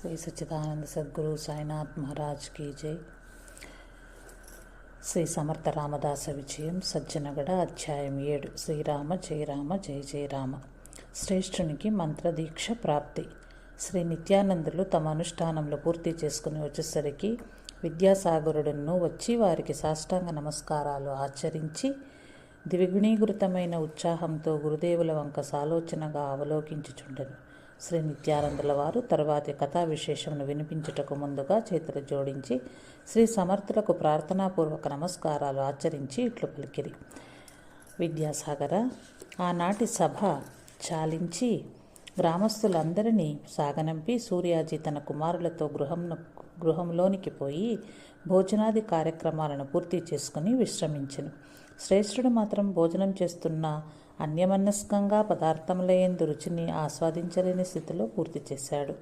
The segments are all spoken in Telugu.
శ్రీ సచ్చిదానంద సద్గురు సాయినాథ్ మహారాజ్ కీ జై. శ్రీ సమర్థ రామదాస విజయం సజ్జనగడ అధ్యాయం ఏడు. శ్రీరామ జయరామ జయ జయరామ శ్రేష్ఠునికి మంత్రదీక్ష ప్రాప్తి. శ్రీ నిత్యానందులు తమ అనుష్ఠానంలో పూర్తి చేసుకుని వచ్చేసరికి విద్యాసాగరుడును వచ్చి వారికి సాష్టాంగ నమస్కారాలు ఆచరించి ద్విగుణీకృతమైన ఉత్సాహంతో గురుదేవుల వంక సాలోచనగా అవలోకించుచుండెను. శ్రీ నిత్యానందుల వారు తరువాతి కథా విశేషమును వినిపించుటకు ముందుగా చేతులు జోడించి శ్రీ సమర్థులకు ప్రార్థనాపూర్వక నమస్కారాలు ఆచరించి ఇట్లు పలికిరి. విద్యాసాగర ఆనాటి సభ చాలించి గ్రామస్తులందరినీ సాగనంపి సూర్యాజీ తన కుమారులతో గృహంను గృహంలోనికి పోయి భోజనాది కార్యక్రమాలను పూర్తి చేసుకుని విశ్రమించను. శ్రేష్ఠుడు మాత్రం భోజనం చేస్తున్న అన్యమనస్కంగా పదార్థములయందు రుచిని ఆస్వాదించలేని స్థితిలో పూర్తి చేశాడు.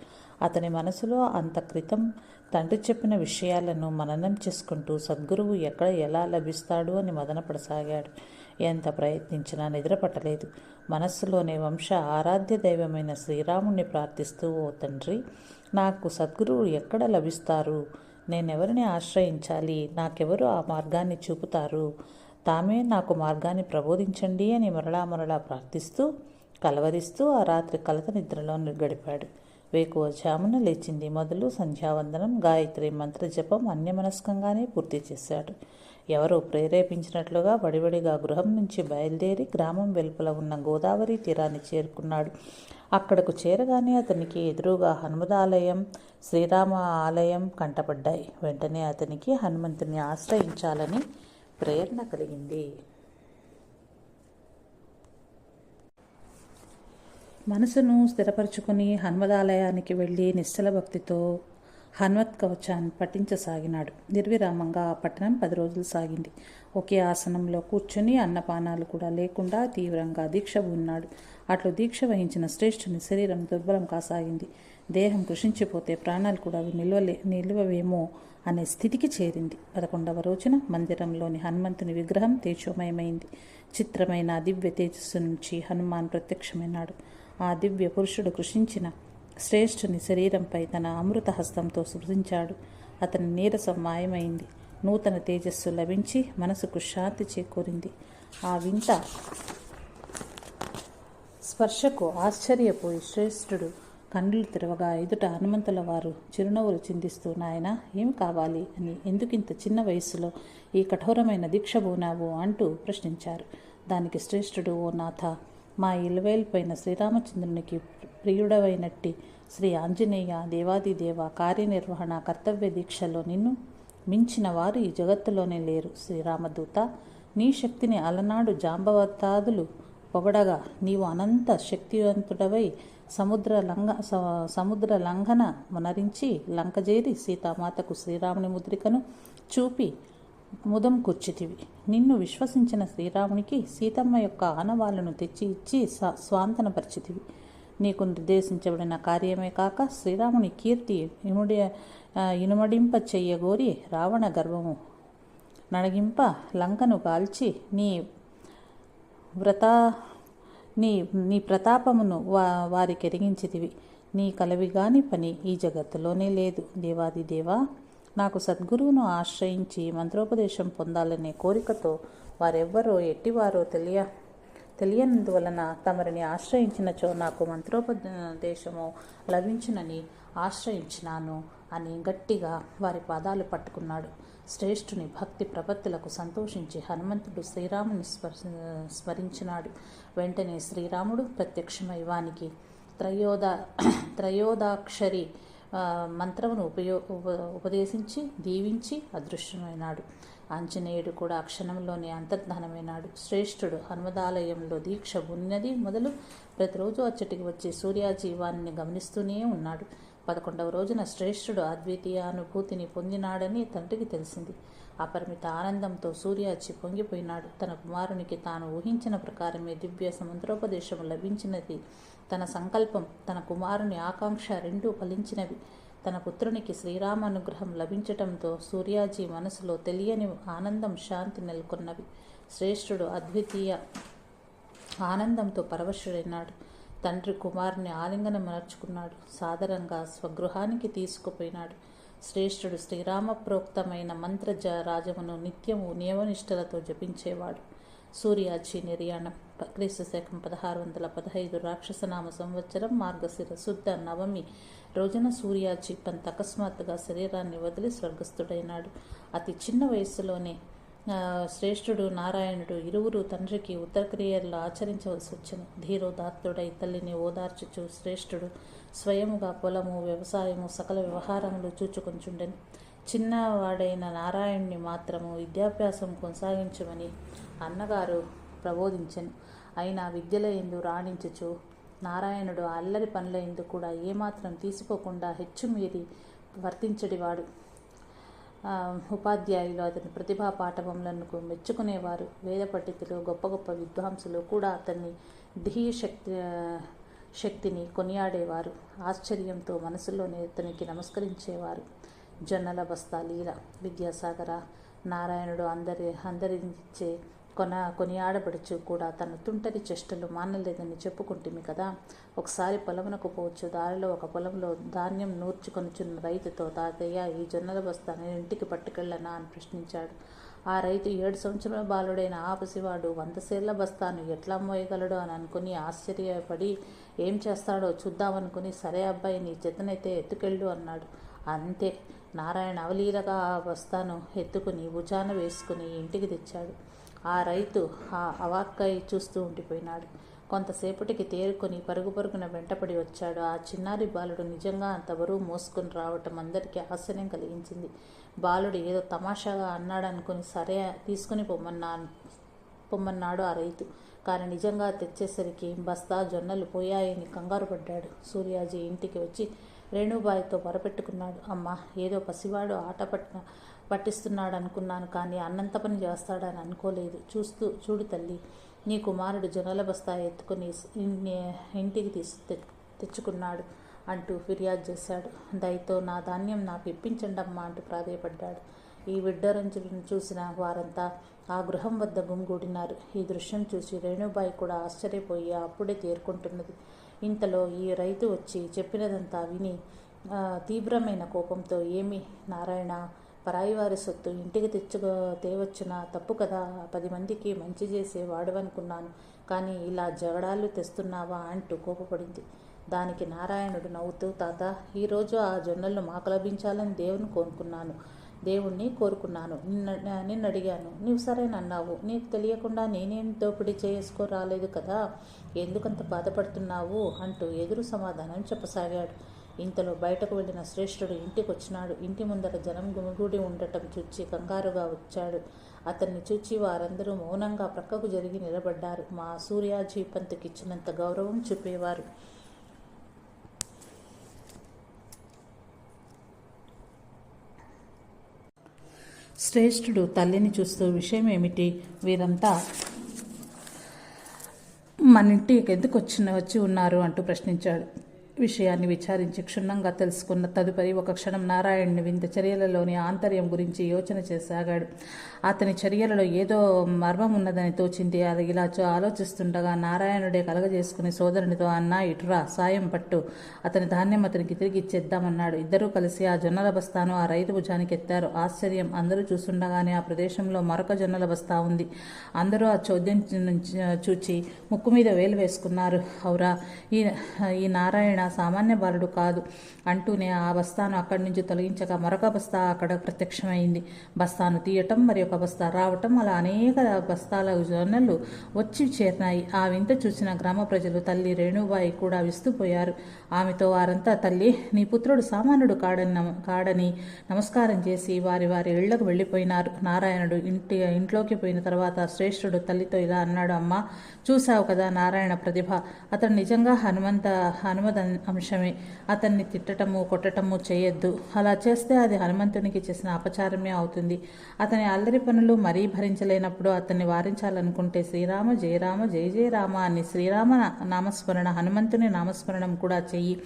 అతని మనసులో అంత క్రితం తండ్రి చెప్పిన విషయాలను మననం చేసుకుంటూ సద్గురువు ఎక్కడ ఎలా లభిస్తాడు అని మదనపడసాగాడు. ఎంత ప్రయత్నించినా నిద్రపట్టలేదు. మనస్సులోనే వంశ ఆరాధ్య దైవమైన శ్రీరాముణ్ణి ప్రార్థిస్తూ ఓ తండ్రి నాకు సద్గురువు ఎక్కడ లభిస్తారు? నేనెవరిని ఆశ్రయించాలి? నాకెవరు ఆ మార్గాన్ని చూపుతారు? తామే నాకు మార్గాన్ని ప్రబోధించండి అని మరలా మరలా ప్రార్థిస్తూ కలవరిస్తూ ఆ రాత్రి కలత నిద్రలో గడిపాడు. వేకువ జామున లేచింది మొదలు సంధ్యావందనం గాయత్రి మంత్రజపం అన్యమనస్కంగానే పూర్తి చేశాడు. ఎవరో ప్రేరేపించినట్లుగా వడివడిగా గృహం నుంచి బయలుదేరి గ్రామం వెలుపల ఉన్న గోదావరి తీరాన్ని చేరుకున్నాడు. అక్కడకు చేరగానే అతనికి ఎదురుగా హనుమదాలయం శ్రీరామ ఆలయం కంటపడ్డాయి. వెంటనే అతనికి హనుమంతుని ఆశ్రయించాలని ప్రేరణ కలిగింది. మనసును స్థిరపరచుకుని హనుమదాలయానికి వెళ్ళి నిశ్చల భక్తితో హన్వత్ కవచాన్ని పఠించసాగినాడు. నిర్విరామంగా ఆ పట్టణం పది రోజులు సాగింది. ఒకే ఆసనంలో కూర్చుని అన్నపానాలు కూడా లేకుండా తీవ్రంగా దీక్ష ఉన్నాడు. అట్లు దీక్ష వహించిన శ్రేష్ఠుని శరీరం దుర్బలం కాసాగింది. దేహం కృషించిపోతే ప్రాణాలు కూడా నిల్వలే నిల్వవేమో అనే స్థితికి చేరింది. పదకొండవ రోజున మందిరంలోని హనుమంతుని విగ్రహం తేజోమయమైంది. చిత్రమైన దివ్య తేజస్సు నుంచి హనుమాన్ ప్రత్యక్షమైనాడు. ఆ దివ్య పురుషుడు కృషించిన శ్రేష్ఠుని శరీరంపై తన అమృత హస్తంతో సృజించాడు అతని నీరసం మాయమైంది. నూతన తేజస్సు లభించి మనసుకు శాంతి చేకూరింది. ఆ వింత స్పర్శకు ఆశ్చర్యపోయి శ్రేష్ఠుడు కండ్లు తెరవగా ఎదుట హనుమంతుల వారు చిరునవ్వులు చిందిస్తూ నాయన ఏం కావాలి అని ఎందుకింత చిన్న వయస్సులో ఈ కఠోరమైన దీక్ష బోనావు అంటూ ప్రశ్నించారు. దానికి శ్రేష్ఠుడు ఓ నాథ. మా ఇలవేల్పైన శ్రీరామచంద్రునికి ప్రియుడవైనట్టి శ్రీ ఆంజనేయ దేవాదిదేవ కార్యనిర్వహణ కర్తవ్య దీక్షలో నిన్ను మించిన వారు ఈ జగత్తులోనే లేరు. శ్రీరామదూత నీ శక్తిని అలనాడు జాంబవతాదులు పొగడగా నీవు అనంత శక్తివంతుడవై సముద్ర లంఘ సముద్ర లంఘన మునరించి లంకజేరి సీతామాతకు శ్రీరాముని ముద్రికను చూపి ముదం కూర్చితివి నిన్ను విశ్వసించిన శ్రీరామునికి సీతమ్మ యొక్క ఆనవాళ్ళను తెచ్చి ఇచ్చి స్వాంతనపరిచితివి. నీకు నిర్దేశించబడిన కార్యమే కాక శ్రీరాముని కీర్తి ఇనుడి ఇనుమడింప చెయ్యగోరి రావణ గర్వము నడగింప లంకను కాల్చి నీ వ్రత నీ నీ ప్రతాపమును వా వారికి ఎరిగించితివి. నీ కలవిగాని పని ఈ జగత్తులోనే లేదు. దేవాది దేవా నాకు సద్గురువును ఆశ్రయించి మంత్రోపదేశం పొందాలనే కోరికతో వారెవ్వరో ఎట్టివారో తెలియ తెలియనందువలన తమరిని ఆశ్రయించినచో నాకు మంత్రోపదేశము లభించునని ఆశ్రయించినాను. అని గట్టిగా వారి పాదాలు పట్టుకున్నాడు. శ్రేష్ఠుని భక్తి ప్రపత్తులకు సంతోషించి హనుమంతుడు శ్రీరాముని స్మరించినాడు. వెంటనే శ్రీరాముడు ప్రత్యక్షమై వానికి త్రయోదా త్రయోదాక్షరి మంత్రమును ఉపయో ఉపదేశించి దీవించి అదృశ్యమైనాడు. ఆంజనేయుడు కూడా క్షణంలోనే అంతర్ధానమైనాడు శ్రేష్ఠుడు హనుమదాలయంలో దీక్ష ఉన్నది మొదలు ప్రతిరోజు అచ్చటికి వచ్చే సూర్యాజీవాన్ని గమనిస్తూనే ఉన్నాడు. పదకొండవ రోజున శ్రేష్ఠుడు అద్వితీయ అనుభూతిని పొందినాడని తండ్రికి తెలిసింది. అపరిమిత ఆనందంతో సూర్యాచి పొంగిపోయినాడు. తన కుమారునికి తాను ఊహించిన ప్రకారమే దివ్య సముద్రోపదేశం లభించినది. తన సంకల్పం తన కుమారుని ఆకాంక్ష రెండూ ఫలించినవి. తన పుత్రునికి శ్రీరామ అనుగ్రహం లభించటంతో సూర్యాజీ మనసులో తెలియని ఆనందం శాంతి నెలకొన్నవి శ్రేష్ఠుడు అద్వితీయ ఆనందంతో పరవశుడైనాడు. తండ్రి కుమారుని ఆలింగనం మార్చుకున్నాడు. సాదరంగా స్వగృహానికి తీసుకుపోయినాడు. శ్రేష్ఠుడు శ్రీరామ ప్రోక్తమైన మంత్ర జ రాజమును నిత్యము నియమనిష్టలతో జపించేవాడు. సూర్యాచి నిర్యాణం. క్రీస్తు శకం పదహారు వందల పదహైదు రాక్షసనామ సంవత్సరం మార్గశిర శుద్ధ నవమి రోజున సూర్యాచి పంత అకస్మాత్తుగా శరీరాన్ని వదిలి స్వర్గస్థుడైనాడు. అతి చిన్న వయస్సులోనే శ్రేష్ఠుడు నారాయణుడు ఇరువురు తండ్రికి ఉత్తరక్రియల్లో ఆచరించవలసి వచ్చింది. ధీరోదాత్తుడై తల్లిని ఓదార్చుచు శ్రేష్ఠుడు స్వయముగా పొలము వ్యవసాయము సకల వ్యవహారములు చూచుకొంచుండెను. చిన్నవాడైన నారాయణ్ణి మాత్రము విద్యాభ్యాసం కొనసాగించమని అన్నగారు ప్రబోధించను. అయినా విద్యల ఎందు రాణించచు నారాయణుడు అల్లరి పనుల ఎందు కూడా ఏమాత్రం తీసుకోకుండా హెచ్చుమీరి వర్తించడివాడు. ఉపాధ్యాయులు అతని ప్రతిభా పాఠవములకు మెచ్చుకునేవారు. వేద పండితులు గొప్ప గొప్ప విద్వాంసులు కూడా అతన్ని ధీయ శక్తి శక్తిని కొనియాడేవారు. ఆశ్చర్యంతో మనసులోనే అతనికి నమస్కరించేవారు. జొన్నల బస్తా లీల విద్యాసాగర నారాయణుడు అందరి అందరించే కొన కొనియాడబడుచు కూడా తన తుంటరి చెష్టలు మానలేదని చెప్పుకుంటుంది కదా. ఒకసారి పొలమునకు పోవచ్చు. దారిలో ఒక పొలంలో ధాన్యం నూర్చుకొనుచున్న రైతుతో తాతయ్య ఈ జొన్నల బస్తా నేను ఇంటికి పట్టుకెళ్ళనా? అని ప్రశ్నించాడు. ఆ రైతు ఏడు సంవత్సరాల బాలుడైన ఆపసివాడు వంద సేర్ల బస్తాను ఎట్లా మోయగలడు? అని అనుకుని ఆశ్చర్యపడి ఏం చేస్తాడో చూద్దామనుకుని సరే అబ్బాయి నీ చేతనైతే ఎత్తుకెళ్ళు అన్నాడు. అంతే. నారాయణ అవలీలగా ఆ బస్తాను ఎత్తుకుని భుజాన వేసుకుని ఇంటికి తెచ్చాడు. ఆ రైతు ఆ అవాక్కై చూస్తూ ఉండిపోయినాడు. కొంతసేపటికి తేరుకొని పరుగు పరుగున వెంటపడి వచ్చాడు. ఆ చిన్నారి బాలుడు నిజంగా అంత బరువు మోసుకుని రావటం అందరికీ ఆశ్చర్యం కలిగించింది. బాలుడు ఏదో తమాషాగా అన్నాడనుకుని సరే తీసుకుని పొమ్మన్నాను పొమ్మన్నాడు ఆ రైతు. కానీ నిజంగా తెచ్చేసరికి బస్తా జొన్నలు పోయాయని కంగారు పడ్డాడు. సూర్యాజీ ఇంటికి వచ్చి రేణుబాయితో మొరపెట్టుకున్నాడు. అమ్మ ఏదో పసివాడు ఆట పట్టిన పట్టిస్తున్నాడు అనుకున్నాను కానీ అన్నంత పని చేస్తాడని అనుకోలేదు. చూస్తూ చూడు తల్లి నీ కుమారుడు జొన్నల బస్తా ఎత్తుకుని ఇంటికి తీసు తె- తెచ్చుకున్నాడు అంటూ ఫిర్యాదు చేశాడు. దయతో నా ధాన్యం నాకు ఇప్పించండి అంటూ ప్రాధేయపడ్డాడు. ఈ విడ్డరంచులను చూసిన వారంతా ఆ గృహం వద్ద గుమిగూడినారు. ఈ దృశ్యం చూసి రేణుబాయి కూడా ఆశ్చర్యపోయి అప్పుడే తేరుకుంటున్నది. ఇంతలో ఈ రైతు వచ్చి చెప్పినదంతా విని తీవ్రమైన కోపంతో ఏమి? నారాయణ పరాయి వారి సొత్తు ఇంటికి తెచ్చుకో తేవచ్చునా? తప్పు కదా. పది మందికి మంచి చేసే వాడవనుకున్నాను. కానీ ఇలా జగడాలు తెస్తున్నావా అంటూ కోపపడింది. దానికి నారాయణుడు నవ్వుతూ తాత ఈరోజు ఆ జొన్నలను మాకు లభించాలని దేవుని కోరుకున్నాను. దేవుణ్ణి కోరుకున్నాను. నిన్న నిన్ను అడిగాను నీవు సరేనన్నావు. నీకు తెలియకుండా నేనేం దోపిడీ చేసుకో రాలేదు కదా? ఎందుకంత బాధపడుతున్నావు? అంటూ ఎదురు సమాధానం చెప్పసాగాడు. ఇంతలో బయటకు వెళ్ళిన శ్రేష్ఠుడు ఇంటికి వచ్చినాడు ఇంటి ముందర జనం గుమిగూడి ఉండటం చూచి కంగారుగా వచ్చాడు. అతన్ని చూచి వారందరూ మౌనంగా ప్రక్కకు జరిగి నిలబడ్డారు. మా సూర్యాజీ పంతుకి ఇచ్చినంత గౌరవం చూపేవారు. శ్రేష్ఠుడు తల్లిని చూస్తూ విషయం ఏమిటి వీరంతా మన ఇంటికి ఎందుకు వచ్చిన వచ్చి ఉన్నారు అంటూ ప్రశ్నించాడు. విషయాన్ని విచారించి క్షుణ్ణంగా తెలుసుకున్న తదుపరి ఒక క్షణం నారాయణుని వింత చర్యలలోని ఆంతర్యం గురించి యోచన చేసాగాడు అతని చర్యలలో ఏదో మర్మం ఉన్నదని తోచింది. అది ఇలా ఆలోచిస్తుండగా నారాయణుడే కలగజేసుకుని సోదరునితో అన్న ఇటురా సాయం పట్టు. అతని ధాన్యం అతనికి తిరిగి ఇచ్చేద్దామన్నాడు. ఇద్దరూ కలిసి ఆ జొన్నల బస్తాను ఆ రైతు భుజానికి ఎత్తారు. ఆశ్చర్యం. అందరూ చూస్తుండగానే ఆ ప్రదేశంలో మరొక జొన్నల బస్తా ఉంది. అందరూ ఆ చోద్యం నుంచి చూచి ముక్కు మీద వేలు వేసుకున్నారు. అవురా ఈ ఈ నారాయణ సామాన్య బాలుడు కాదు అంటూనే ఆ బస్తాను అక్కడి నుంచి తొలగించగా మరొక బస్తా అక్కడ ప్రత్యక్షమైంది. బస్తాను తీయటం మరి ఒక బస్తా రావటం అలా అనేక బస్తాల జొన్నలు వచ్చి చేరినాయి. ఆ వింత చూసిన గ్రామ ప్రజలు తల్లి రేణుబాయి కూడా విస్తుపోయారు. ఆమెతో వారంతా తల్లి నీ పుత్రుడు సామాన్యుడు కాడని కాడని నమస్కారం చేసి వారి వారి ఇళ్ళకు వెళ్ళిపోయినారు. నారాయణుడు ఇంటి ఇంట్లోకి పోయిన తర్వాత శ్రేష్ఠుడు తల్లితో ఇలా అన్నాడు అమ్మా చూశావు కదా నారాయణ ప్రతిభ. అతడు నిజంగా హనుమంత హనుమద్ అంశమే. అతన్ని తిట్టటము కొట్టటము చేయొద్దు. అలా చేస్తే అది హనుమంతునికి చేసిన అపచారమే అవుతుంది. అతని అల్లరి పనులు మరీ భరించలేనప్పుడు అతన్ని వారించాలనుకుంటే శ్రీరామ జయరామ జయ జయ రామ అని శ్రీరామ నామస్మరణ హనుమంతుని నామస్మరణం కూడా చెయ్యి.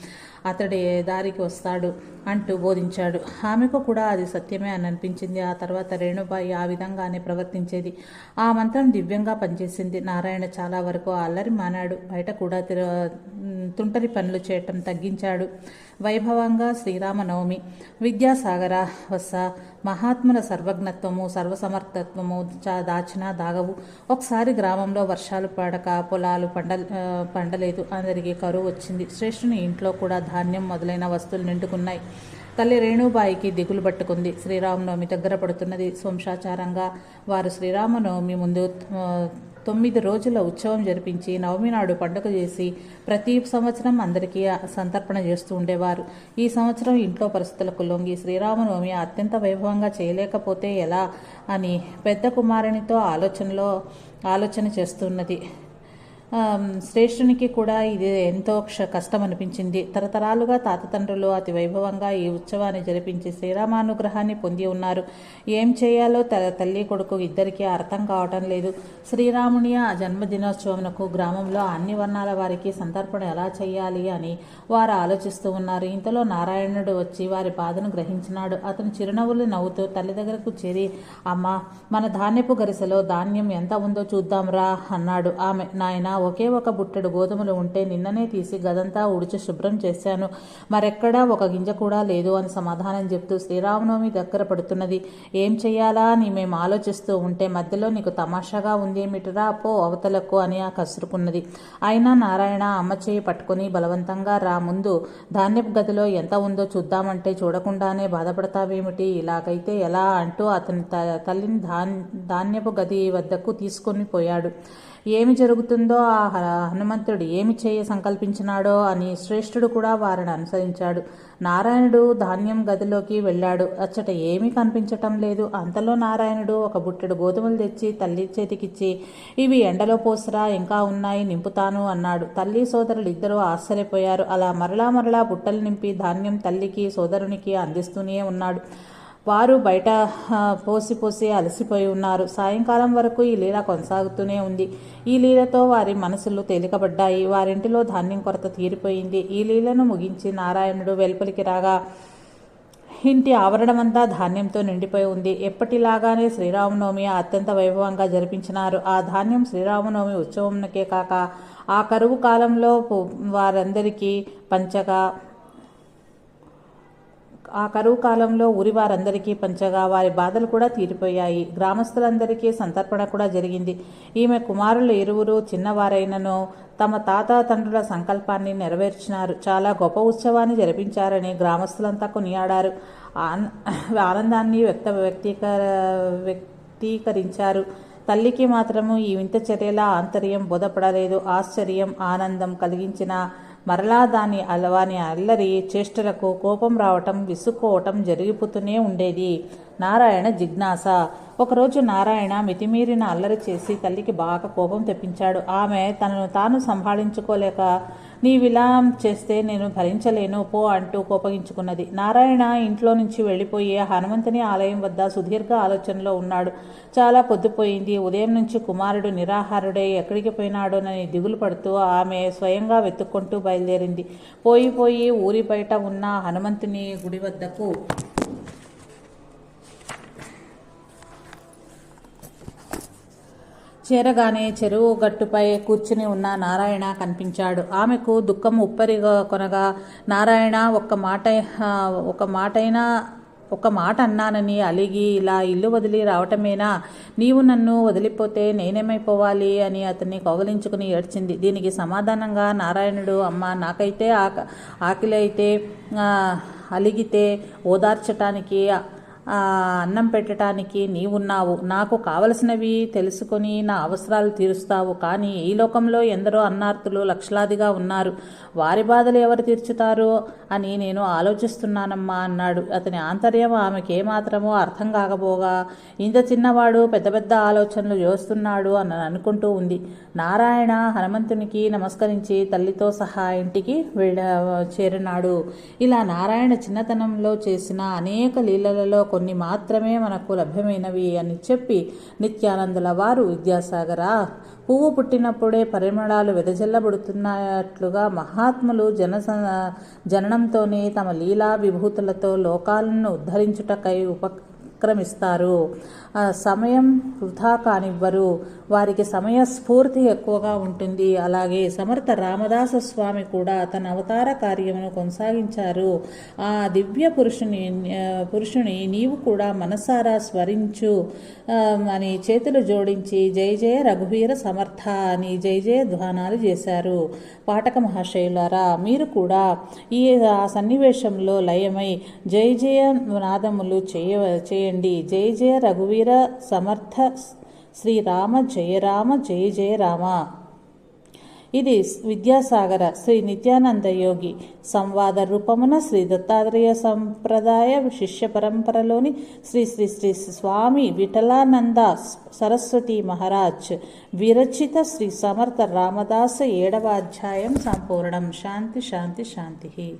అతడి దారికి వస్తాడు అంటూ బోధించాడు. ఆమెకు కూడా అది సత్యమే అని అనిపించింది. ఆ తర్వాత రేణుబాయి ఆ విధంగానే ప్రవర్తించేది. ఆ మంత్రం దివ్యంగా పనిచేసింది. నారాయణ చాలా వరకు ఆ అల్లరి మానాడు. బయట కూడా తిర తుంటరి పనులు చేయడం చేయటం తగ్గించాడు. వైభవంగా శ్రీరామనవమి విద్యాసాగర వస మహాత్ముల సర్వజ్ఞత్వము సర్వసమర్థత్వము చా దాచిన దాగవు. ఒకసారి గ్రామంలో వర్షాలు పడక పొలాలు పండ పండలేదు. అందరికీ కరువు వచ్చింది. శ్రేష్ఠుని ఇంట్లో కూడా ధాన్యం మొదలైన వస్తువులు నిండుకున్నాయి. తల్లి రేణుబాయికి దిగులు పట్టుకుంది. శ్రీరామనవమి దగ్గర పడుతున్నది. వంశాచారంగా వారు శ్రీరామనవమి ముందు తొమ్మిది రోజుల ఉత్సవం జరిపించి నవమి నాడు పండుగ చేసి ప్రతి సంవత్సరం అందరికీ సంతర్పణ చేస్తూ ఉండేవారు. ఈ సంవత్సరం ఇంట్లో పరిస్థితులకు లొంగి శ్రీరామనవమి అత్యంత వైభవంగా చేయలేకపోతే ఎలా అని పెద్ద కుమారునితో ఆలోచనలో ఆలోచన చేస్తున్నది. శ్రేష్ఠునికి కూడా ఇది ఎంతో క్ష కష్టం అనిపించింది తరతరాలుగా తాత తండ్రులు అతి వైభవంగా ఈ ఉత్సవాన్ని జరిపించి శ్రీరామానుగ్రహాన్ని పొంది ఉన్నారు. ఏం చేయాలో తల్లి కొడుకు ఇద్దరికీ అర్థం కావటం లేదు. శ్రీరాముని ఆ జన్మదినోత్సవంకు గ్రామంలో అన్ని వర్ణాల వారికి సంతర్పణ ఎలా చేయాలి అని వారు ఆలోచిస్తూ ఉన్నారు. ఇంతలో నారాయణుడు వచ్చి వారి బాధను గ్రహించినాడు. అతను చిరునవ్వులు నవ్వుతూ తల్లి దగ్గరకు చేరి అమ్మా మన ధాన్యపు గరిసెలో ధాన్యం ఎంత ఉందో చూద్దాంరా అన్నాడు. ఆమె నాయన ఒకే ఒక బుట్టెడు గోధుమలు ఉంటే నిన్ననే తీసి గదంతా ఉడిచి శుభ్రం చేశాను. మరెక్కడా ఒక గింజ కూడా లేదు అని సమాధానం చెప్తూ శ్రీరామనవమి దగ్గర పడుతున్నది. ఏం చెయ్యాలా అని మేము ఆలోచిస్తూ ఉంటే మధ్యలో నీకు తమాషాగా ఉందేమిటిరా? పో అవతలకు అని ఆ కసురుకున్నది. అయినా నారాయణ అమ్మ చేయి పట్టుకుని బలవంతంగా రా ముందు. ధాన్యపు గదిలో ఎంత ఉందో చూద్దామంటే చూడకుండానే బాధపడతావేమిటి? ఇలాగైతే ఎలా? అంటూ అతని త- తల్లిని ధాన్ ధాన్యపు గది వద్దకు తీసుకొని పోయాడు. ఏమి జరుగుతుందో ఆ హనుమంతుడు ఏమి చేయ సంకల్పించినాడో అని శ్రేష్ఠుడు కూడా వారిని అనుసరించాడు. నారాయణుడు ధాన్యం గదిలోకి వెళ్ళాడు. అచ్చట ఏమీ కనిపించటం లేదు. అంతలో నారాయణుడు ఒక బుట్టెడు గోధుమలు తెచ్చి తల్లి చేతికిచ్చి ఇవి ఎండలో పోసరా ఇంకా ఉన్నాయి నింపుతాను అన్నాడు. తల్లి సోదరులు ఇద్దరూ ఆశ్చర్యపోయారు. అలా మరలా మరలా బుట్టలు నింపి ధాన్యం తల్లికి సోదరునికి అందిస్తూనే ఉన్నాడు. వారు బయట పోసి పోసి అలసిపోయి ఉన్నారు. సాయంకాలం వరకు ఈ లీల కొనసాగుతూనే ఉంది. ఈ లీలతో వారి మనసులు తేలికబడ్డాయి వారింటిలో ధాన్యం కొరత తీరిపోయింది. ఈ లీలను ముగించి నారాయణుడు వెలుపలికి రాగా ఇంటి ఆవరణమంతా ధాన్యంతో నిండిపోయి ఉంది. ఎప్పటిలాగానే శ్రీరామనవమి అత్యంత వైభవంగా జరిపించినారు. ఆ ధాన్యం శ్రీరామనవమి ఉత్సవంకే కాక ఆ కరువు కాలంలో వారందరికీ పంచగా ఆ కరువు కాలంలో ఊరి వారందరికీ పంచగా వారి బాధలు కూడా తీరిపోయాయి. గ్రామస్తులందరికీ సంతర్పణ కూడా జరిగింది. ఈమె కుమారులు ఇరువురు చిన్నవారైనను తమ తాత తండ్రుల సంకల్పాన్ని నెరవేర్చినారు. చాలా గొప్ప ఉత్సవాన్ని జరిపించారని గ్రామస్తులంతా కొనియాడారు. ఆన్- ఆనందాన్ని వ్యక్త వ్యక్తీకర వ్యక్తీకరించారు. తల్లికి మాత్రము ఈ వింత చర్యల ఆంతర్యం బోధపడలేదు. ఆశ్చర్యం ఆనందం కలిగించిన మరలా దాని అలవాని అల్లరి చేష్టలకు కోపం రావటం విసుక్కోవటం జరిగిపోతూనే ఉండేది. నారాయణ జిజ్ఞాస. ఒకరోజు నారాయణ మితిమీరిన అల్లరి చేసి తల్లికి బాగా కోపం తెప్పించాడు. ఆమె తనను తాను సంభాళించుకోలేక నీవిలా చేస్తే నేను భరించలేను పో అంటూ కోపగించుకున్నది. నారాయణ ఇంట్లో నుంచి వెళ్ళిపోయి హనుమంతుని ఆలయం వద్ద సుదీర్ఘ ఆలోచనలో ఉన్నాడు. చాలా పొద్దుపోయింది. ఉదయం నుంచి కుమారుడు నిరాహారుడై ఎక్కడికి పోయినాడోనని దిగులు పడుతూ ఆమె స్వయంగా వెతుక్కుంటూ బయలుదేరింది. పోయి పోయి ఊరి బయట ఉన్న హనుమంతుని గుడి వద్దకు చేరగానే చెరువు గట్టుపై కూర్చుని ఉన్న నారాయణ కనిపించాడు. ఆమెకు దుఃఖం ఉప్పరిగా కొనగా నారాయణ ఒక్క మాట ఒక మాటైనా ఒక మాట అన్నానని అలిగి ఇలా ఇల్లు వదిలి రావటమేనా? నీవు నన్ను వదిలిపోతే నేనేమైపోవాలి? అని అతన్ని కౌగలించుకుని ఏడ్చింది. దీనికి సమాధానంగా నారాయణుడు అమ్మ నాకైతే ఆక ఆకలి అయితే అలిగితే ఓదార్చటానికి అన్నం పెట్టడానికి నీవున్నావు. నాకు కావలసినవి తెలుసుకొని నా అవసరాలు తీరుస్తావు. కానీ ఈ లోకంలో ఎందరో అన్నార్థులు లక్షలాదిగా ఉన్నారు. వారి బాధలు ఎవరు తీర్చుతారు అని నేను ఆలోచిస్తున్నానమ్మా అన్నాడు. అతని ఆంతర్యం ఆమెకి ఏమాత్రమో అర్థం కాకపోగా ఇంత చిన్నవాడు పెద్ద పెద్ద ఆలోచనలు చేస్తున్నాడు అని అనుకుంటూ ఉంది. నారాయణ హనుమంతునికి నమస్కరించి తల్లితో సహా ఇంటికి వెళ్ళ చేరినాడు. ఇలా నారాయణ చిన్నతనంలో చేసిన అనేక లీలలలో కొన్ని కొన్ని మాత్రమే మనకు లభ్యమైనవి అని చెప్పి నిత్యానందుల వారు విద్యాసాగరా పువ్వు పుట్టినప్పుడే పరిమళాలు వెదజల్లబడుతున్నట్లుగా మహాత్ములు జన జననంతోనే తమ లీలా విభూతులతో లోకాలను ఉద్ధరించుటకై ఉప క్రమిస్తారు సమయం వృధా కానివ్వరు. వారికి సమయ స్ఫూర్తి ఎక్కువగా ఉంటుంది. అలాగే సమర్థ రామదాస స్వామి కూడా తన అవతార కార్యమును కొనసాగించారు. ఆ దివ్య పురుషుని పురుషుని నీవు కూడా మనసారా స్మరించు. అని చేతులు జోడించి జై జయ రఘువీర సమర్థ అని జై జయ ధ్వానాలు చేశారు. పాఠక మహాశయులారా మీరు కూడా ఈ ఆ సన్నివేశంలో లయమై జై జయ నాదములు చేయ చేయండి. జై జయ రఘువీర సమర్థ శ్రీరామ జయ రామ జయ జయ రామ. ఇది విద్యాసాగర శ్రీ నిత్యానంద యోగి సంవాద రూపమున శ్రీ దత్తాత్రేయ సంప్రదాయ శిష్య పరంపరలోని శ్రీ శ్రీ శ్రీ స్వామి విఠలానంద సరస్వతి మహారాజ్ విరచిత శ్రీ సమర్థ రామదాస ఏడవ అధ్యాయం సంపూర్ణం. శాంతి శాంతి శాంతి.